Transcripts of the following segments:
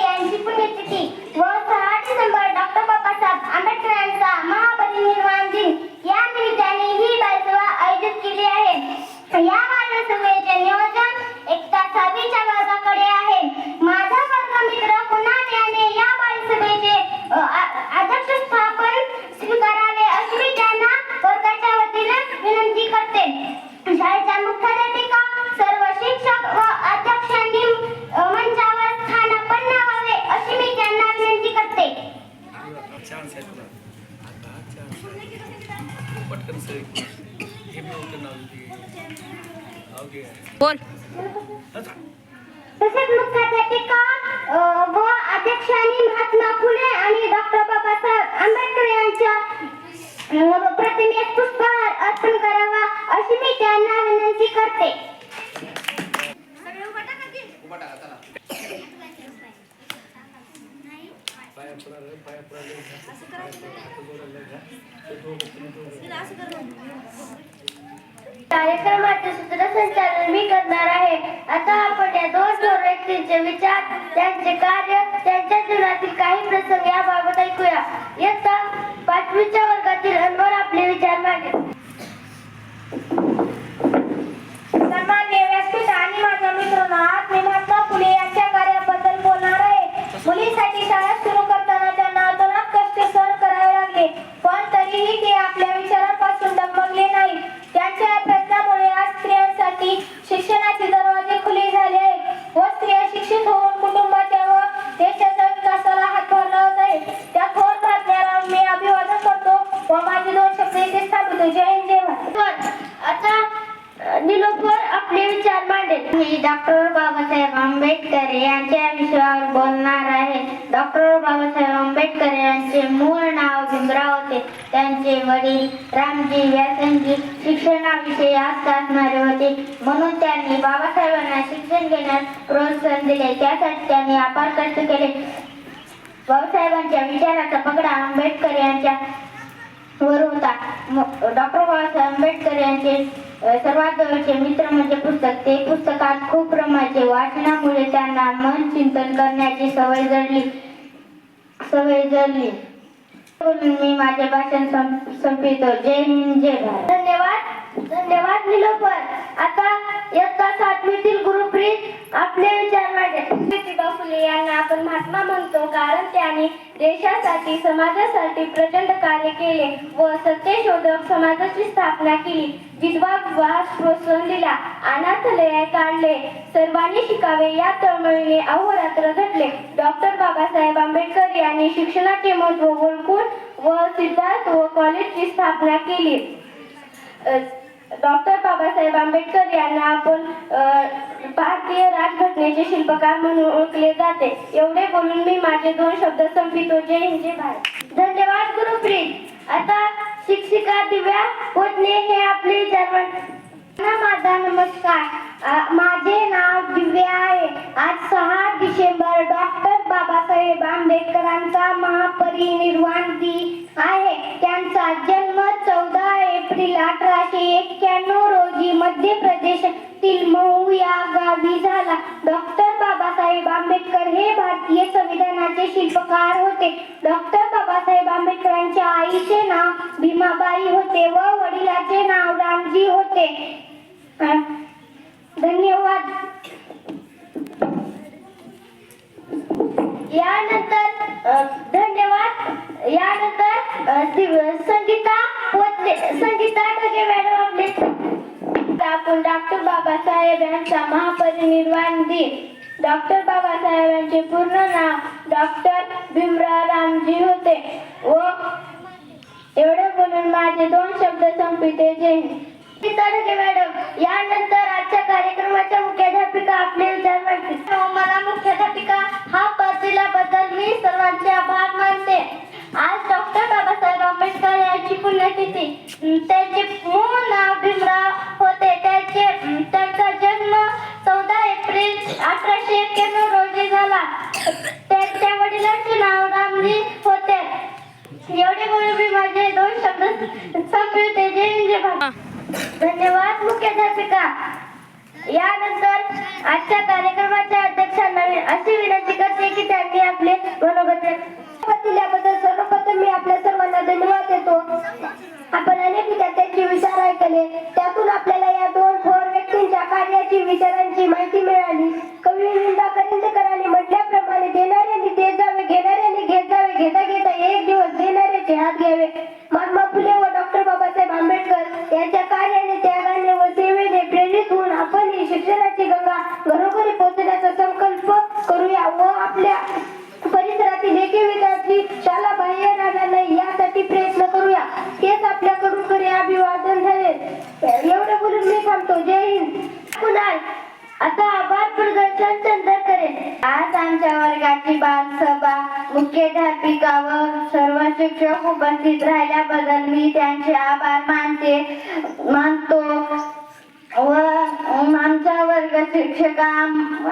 आंबेडकर यांची पुण्यतिथी चान्स है तुला आता चान्स आहे पटकन सर हे। मी होतं नाव घे बोल. तसेच मुख्याध्यापिका व अध्यक्षांनी महात्मा फुले आणि डॉक्टर कार्यक्रमाचे सूत्रसंचालन मी करणार आहे. आता आपण या दोन दोन व्यक्तींचे विचार त्यांचे कार्य त्यांच्या जीवनातील काही प्रसंग याबाबत ऐकूया. इयत्ता पाचवीच्या वर्गातील अनवर आपले विचार मागे सन्मान्य व्यासपीठ आणि माझ्या मित्रांनो आज मी महात्मा फुले यांच्या कार्याबद्दल बोलणार आहे मुलींसाठी शाळा सुरू करताना त्यांना अतोनात कष्ट सहन करावे लागले पण तरीही ते आपल्या विचारांपासून डगमगले नाही त्यांच्या या प्रयत्नामुळे आज स्त्रियांसाठी शिक्षणाचे दरवाजे खुले झाले आहेत व स्त्रिया शिक्षित होऊन कुटुंबाच्या व देशाच्या विकासाला हातभार लावत आहेत त्या थोर प्राज्ञाला मी अभिवादन करतो व माझे दोन शब्द इथे स्थापितो जय हिंद जय भारत आता निलोफर आपले विचार मांडेल मी डॉक्टर बाबासाहेब आंबेडकर यांच्या विषयावर बोलणार आहे. डॉक्टर बाबासाहेब आंबेडकर यांचे मूळ नाव भीमराव होते. त्यांचे वडील रामजी व्यासनजी शिक्षणाविषयी आस्था असणारे होते. म्हणून त्यांनी बाबासाहेबांना शिक्षण घेण्यास प्रोत्साहन दिले. त्यासाठी त्यांनी अपार कष्ट केले. बाबासाहेबांच्या विचाराचा पगडा आंबेडकर यांच्या वर होता. डॉक्टर बाबासाहेब आंबेडकर यांचे सर्वात जवळचे मित्र म्हणजे पुस्तक. ते पुस्तकात खूप रमायचे वाचनामुळे त्यांना मन चिंतन करण्याची सवय जडली. सवय जडली. मी माझे भाषण संपितो जय हिंद जय भारत धन्यवाद धन्यवाद निलोफर आता इयत्ता सातवीतील गुरुप्रीत आपले विचार मांडे ज्योतिबा फुले यांना आपण महात्मा म्हणतो कारण त्यांनी देशासाठी समाजासाठी प्रचंड कार्य केले व सत्यशोधक समाजाची स्थापना केली. विधवा विवाहास प्रोत्साहन दिला अनाथालय काढले सर्वांनी शिकावे या तळमळीने अहोरात्र झटले डॉक्टर बाबासाहेब आंबेडकर यांनी शिक्षणाचे महत्त्व ओळखून व सिद्धार्थ व कॉलेजची स्थापना केली. डॉक्टर बाबासाहेब आंबेडकर यांना आपण भारतीय राजघटनेचे शिल्पकार म्हणून ओळखले जाते. एवढे बोलून मी माझे दोन शब्द संपितो जय हिंद जय भारत. धन्यवाद गुरुप्रीत. आता शिक्षिका दिव्या पोतने हे आपले जर्मन माझा नमस्कार माझे नाव दिव्या आहे. आज सहा आंबेडकरांचा महापरिनिर्वाण दिन आहे. त्यांचा जन्म चौदा एप्रिल अठराशे एक्क्याण्णव रोजी मध्य प्रदेशातील मऊ या गावी झाला. डॉक्टर बाबासाहेब आंबेडकर हे भारतीय संविधानाचे शिल्पकार होते. डॉक्टर बाबासाहेब आंबेडकरांच्या आईचे नाव भीमाबाई होते व वडिलाचे नाव रामजी होते अ, धन्यवाद यानंतर अ, धन्यवाद यानंतर अ, दिव- संगीता पोतले संगीता ढगे मॅडम आपले. आपण डॉक्टर बाबासाहेब यांचा महापरिनिर्वाण दिन. डॉक्टर बाबासाहेब यांचे पूर्ण नाव डॉक्टर भीमराव रामजी होते. व एवढे बोलून माझे दोन शब्द संपिते जय हिंद. ढगे मॅडम यानंतर आजच्या कार्यक्रमाच्या मुख्याध्यापिका आपले विचार मांडतील. हो, मला मुख्याध्यापिका हा पद दिल्याबद्दल मी सर्वांचे आभार मानते आज डॉक्टर बाबासाहेब आंबेडकर यांची पुण्यतिथी अं, त्यांचे मूळ नाव भीमराव होते. त्यांचे त्यांचा जन्म चौदा एप्रिल अठराशे एक्क्याण्णव रोजी झाला. त्यांच्या वडिलांचे नाव रामजी होते. एवढे बोलून मी माझे दोन शब्द संपविते. जय हिंद धन्यवाद मुख्याध्यापिका यानंतर आजच्या कार्यक्रमाच्या अध्यक्षांना अशी विनंती करते की त्यांनी आपले मनोगत दिल्याबद्दल सर्वप्रथम मी आपल्या सर्वांना धन्यवाद देतो. आपण अनेक विद्यार्थ्यांचे विचार ऐकले. त्यातून आपल्याला या दोन थोर व्यक्तींच्या कार्याची विचारांची माहिती मिळाली. कवी विंदा करंजकरांनी म्हटल्याप्रमाणे देणाऱ्यांनी देत जावे घेणाऱ्यांनी घेत जावे घेता घेता एक दिवस देणाऱ्याचे हात घ्यावे. महात्मा फुले व डॉक्टर बाबासाहेब आंबेडकर यांच्या कार्याने त्यागाने व सेवेने प्रेरित होऊन आपण ही शिक्षणाची गंगा घरोघरी पोहोचण्याचा संकल्प करूया व आपल्या परिसरातील एके विद्यार्थी शाळा बाह्य राहणार नाही यासाठी प्रयत्न करूया हेच आपल्याकडून खरे अभिवादन झाले एवढं बोलून मी थांबतो जय हिंद कुणाल आता आभार प्रदर्शन चंद्र करेल आज आमच्या वर्गाची बालसभा. मुख्याध्यापिका व सर्व शिक्षक उपस्थित राहिल्याबद्दल मी त्यांचे आभार मानते मानतो. व आमच्या वर्ग शिक्षका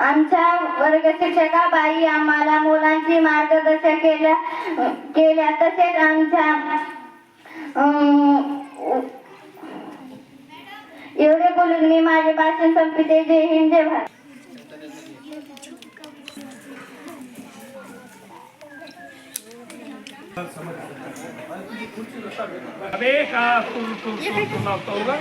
आमच्या वर्ग शिक्षका बाई आम्हाला मुलांची मार्गदर्शन केल्या केल्या. तसेच आमच्या एवढे बोलून मी माझे भाषण संपते जय हिंद जय भारत. अबे का तुम तुम तुम तुम आपका होगा